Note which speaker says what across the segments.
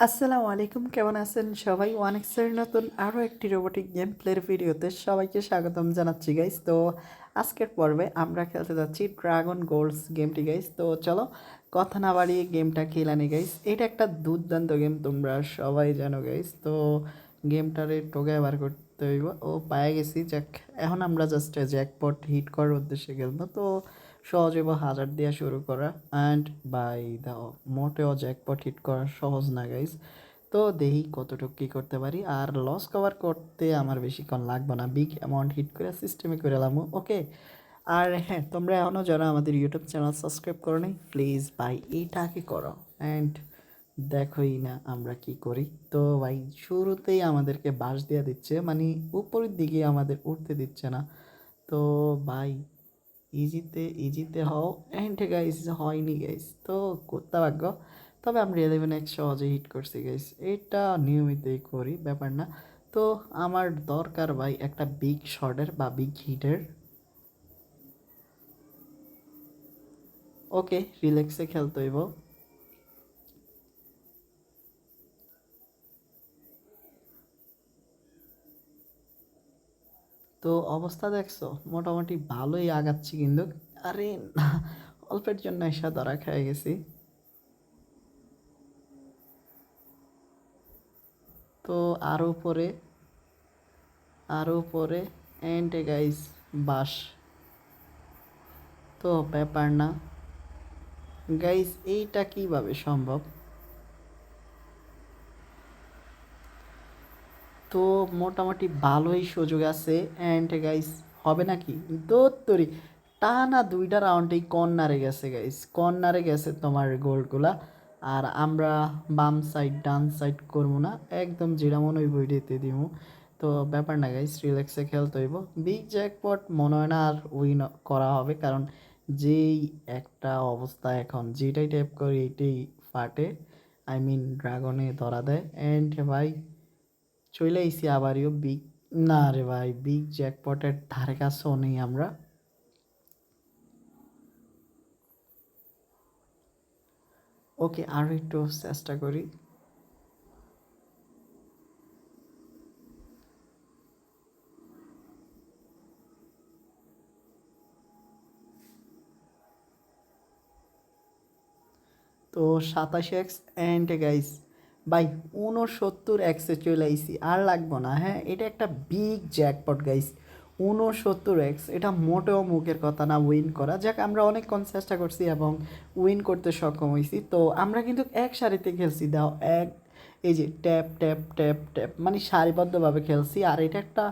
Speaker 1: আসসালামু আলাইকুম, কেমন আছেন সবাই? ওয়ান এক্সের নতুন আরও একটি রোবোটিক গেম প্লের ভিডিওতে সবাইকে স্বাগতম জানাচ্ছি গাইস তো আজকের পর্বে আমরা খেলতে যাচ্ছি ড্রাগন গোল্ডস গেমটি গাইস তো চলো কথা না বাড়িয়ে গেমটা খেলানি গাইস এটা একটা দুর্দান্ত গেম তোমরা সবাই জানো গাইস তো গেমটারে টোকায় বার করতে হইব। ও পায়ে গেছি, যাক, এখন আমরা জাস্ট জ্যাকপট হিট করার উদ্দেশ্যে খেলব তো সহজ এবং হাজার দেওয়া শুরু করা। অ্যান্ড বাই দাও মোটেও জ্যাকপট হিট করা সহজ না গাইস তো দেখি কতটুকু কী করতে পারি। আর লস কভার করতে আমার বেশিক্ষণ লাগবে না। বিগ অ্যামাউন্ট হিট করে সিস্টেমে করে এলাম ওকে আর হ্যাঁ তোমরা এখনও যারা আমাদের ইউটিউব চ্যানেল সাবস্ক্রাইব করো নি প্লিজ ভাই এইটাকে করো। অ্যান্ড দেখোই না আমরা কি করি। তো ভাই, শুরুতেই আমাদেরকে বাস দিয়ে দিচ্ছে মানে উপরের দিকে আমাদের উঠতে দিচ্ছে না। তো ভাই, ইজিতে ইজিতে হও অ্যান্ড গাইস হয়নি গাইস তো করতে ভাগ্য। তবে আমরা ইলেভেন এক্স সহজে হিট করছি গাইস এটা নিয়মিতই করি, ব্যাপার না। তো আমার দরকার ভাই একটা বিগ শটের বা বিগ হিটের ওকে রিল্যাক্সে খেলতে হইব। তো অবস্থা দেখছ? মোটামুটি ভালোই আগাচ্ছি কিন্তু। আরে না, অল্পের জন্য এসে ধরা খেয়ে গেছি। তো আরও পরে আরও পরে অ্যান্ড গাইস বাস। তো ব্যাপার না। গাইস এইটা কীভাবে সম্ভব? তো মোটামুটি ভালোই সুযোগ আছে। অ্যান্ড গাইস হবে নাকি? দোত্তরি, টানা দুইটা রাউন্ডেই কর্নারে গেছে গাইস কর্নারে গেছে তোমার গোলগুলা আর আমরা বাম সাইড ডান সাইড করব না। একদম যেটা মনে হইব দিব তো ব্যাপার না গাইস রিল্যাক্সে খেলতে হইব। বিগ জ্যাকপট মনে হয় না আর উইন করা হবে। কারণ যেই একটা অবস্থা এখন, যেটাই টাইপ করি এইটাই ফাটে। আই মিন ড্রাগনে ধরা দেয়। অ্যান্ড ভাই চলে আইসি আবারও বিগ, না রে ভাই, বিগ জ্যাকপটের ধারে কাছেও নেই আমরা। ওকে আরও একটু চেষ্টা করি। তো সাতাশ এক্স অ্যান্ড গাইস ভাই উনসত্তর এক্সে চলে আইসি আর লাগবো না হ্যাঁ? এটা একটা বিগ জ্যাকপট গাইস উনসত্তর এক্স এটা মোটেও মুখের কথা না উইন করা। যাক, আমরা অনেকক্ষণ চেষ্টা করছি এবং উইন করতে সক্ষম হয়েছি তো, আমরা কিন্তু এক সারিতে খেলছি, দাও, এক, এই যে ট্যাপ ট্যাপ ট্যাপ ট্যাপ মানে সারিবদ্ধভাবে খেলছি। আর এটা একটা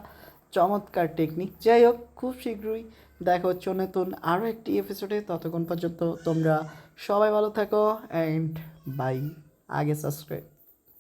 Speaker 1: চমৎকার টেকনিক যাই হোক, খুব শীঘ্রই দেখা হচ্ছে নতুন আরও একটি এপিসোডে ততক্ষণ পর্যন্ত তোমরা সবাই ভালো থাকো অ্যান্ড বাই আগে সাবস্ক্রাইব